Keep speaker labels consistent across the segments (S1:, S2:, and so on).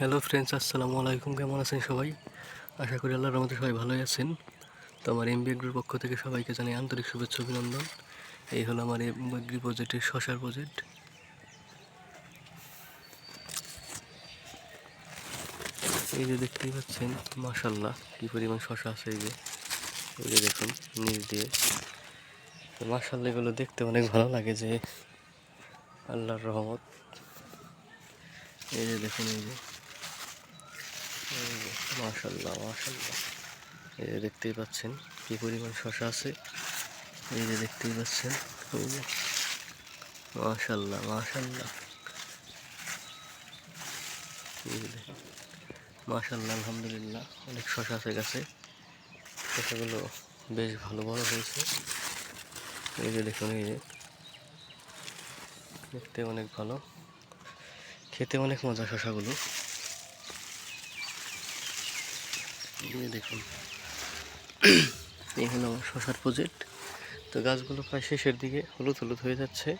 S1: Hello friends আসসালামু আলাইকুম। কেমন আছেন সবাই? আশা করি আল্লাহর রহমতে সবাই ভালোই আছেন। তো আমার এমবি এগ্রির পক্ষ থেকে সবাইকে জানাই আন্তরিক শুভেচ্ছা, অভিনন্দন। এই হলো আমার এগ্রি প্রজেক্টের শশার প্রজেক্ট এই যে দেখতেই পাচ্ছেন মাশাল্লাহ কি পরিমাণ শশা আছে এই যে। এই যে দেখুন নিচ দিয়ে। মাশাল্লাহ এগুলো দেখতে অনেক ভালো লাগে যে আল্লাহর রহমত। এই যে দেখুন, এই যে। মাশাল্লাহ মাশাল্লাহ এই যে দেখতেই পাচ্ছেন, কি পরিমাণ শশা আছে। এই যে দেখতেই পাচ্ছেন এই মাশাল্লাহ মাশাল্লাহ। মাশাল্লাহ আলহামদুলিল্লাহ, অনেক শশা আছে গাছে। শশাগুলো বেশ ভালো বড় হয়েছে। এই যে দেখুন, এই যে দেখতে অনেক ভালো। খেতে অনেক মজা শশাগুলো। দিয়ে দেখুন। এই হলো আমার শশার প্রজেক্ট তো গাছগুলো প্রায় শেষের দিকে হলুদ হলুদ হয়ে যাচ্ছে।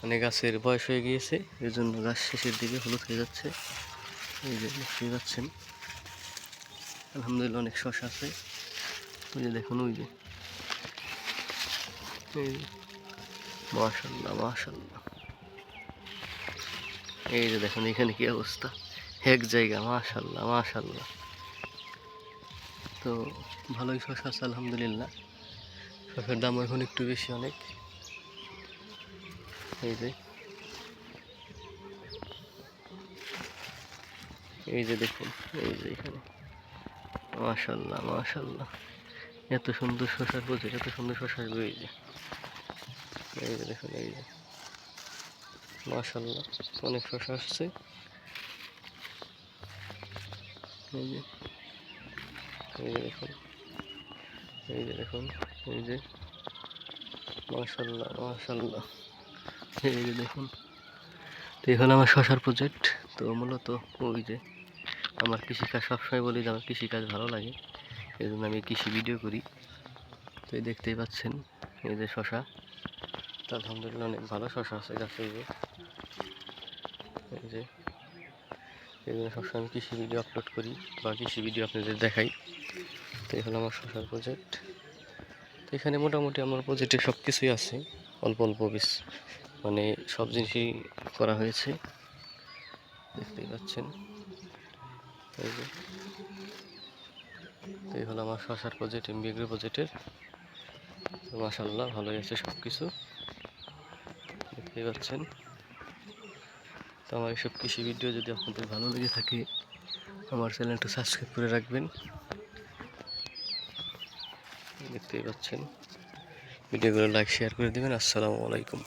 S1: মানে গাছের বয়স হয়ে গিয়েছে এর জন্য গাছ শেষের দিকে হলুদ হয়ে যাচ্ছে। এই যে দেখতেই পাচ্ছেন। আলহামদুলিল্লাহ অনেক শশা আছে। ওই যে দেখুন, ওই যে। এই যে। মাশাল্লাহ মাশাল্লাহ এই যে দেখুন, এখানে কি অবস্থা? এক জায়গা মাশাল্লাহ মাশাল্লাহ তো ভালোই শশা আছে আলহামদুলিল্লাহ। শশার দাম এখন একটু বেশি অনেক। এই যে। এই যে দেখুন, এই যে এখানে। মাশাল্লাহ মাশাল্লাহ এত সুন্দর শশার প্রজেক্ট এত সুন্দর শশা আসবে এই যে এই যে দেখুন, এই যে। মাশাল্লাহ অনেক শশা আসছে। এই যে। এই যে দেখুন। এই যে দেখুন, এই যে। মাশাল্লাহ মাশাল্লাহ। এই যে দেখুন। তো এই আমার শশার প্রজেক্ট তো মূলত ওই যে আমার কৃষিকাজ, সবসময় বলি যে আমার কৃষিকাজ ভালো লাগে। এই জন্য আমি কৃষি ভিডিও করি। তো এই দেখতেই পাচ্ছেন, এই যে শশা। তো আলহামদুলিল্লাহ অনেক ভালো শশা আছে গাছে। এই যে। এই জন্য সবসময় কৃষি ভিডিও আপলোড করি বা কৃষি ভিডিও আপনাদের দেখাই। তো এই হলো আমার শশার প্রজেক্ট তো এখানে মোটামুটি আমার প্রজেক্টে সব কিছুই আছে, অল্প অল্প বেশ মানে সব জিনিসই করা হয়েছে। দেখতেই পাচ্ছেন। এই যে। তো এই হলো আমার শশার প্রজেক্ট এমবিএগ্রি প্রজেক্টের মাসাল্লাহ ভালোই আছে সব কিছু দেখতেই পাচ্ছেন। তো আমার এইসব কৃষি ভিডিও যদি আপনাদের ভালো লেগে থাকে, আমার চ্যানেলটা সাবস্ক্রাইব করে রাখবেন। দেখতেই পাচ্ছেন। ভিডিওগুলো লাইক শেয়ার করে দেবেন। আসসালামু আলাইকুম।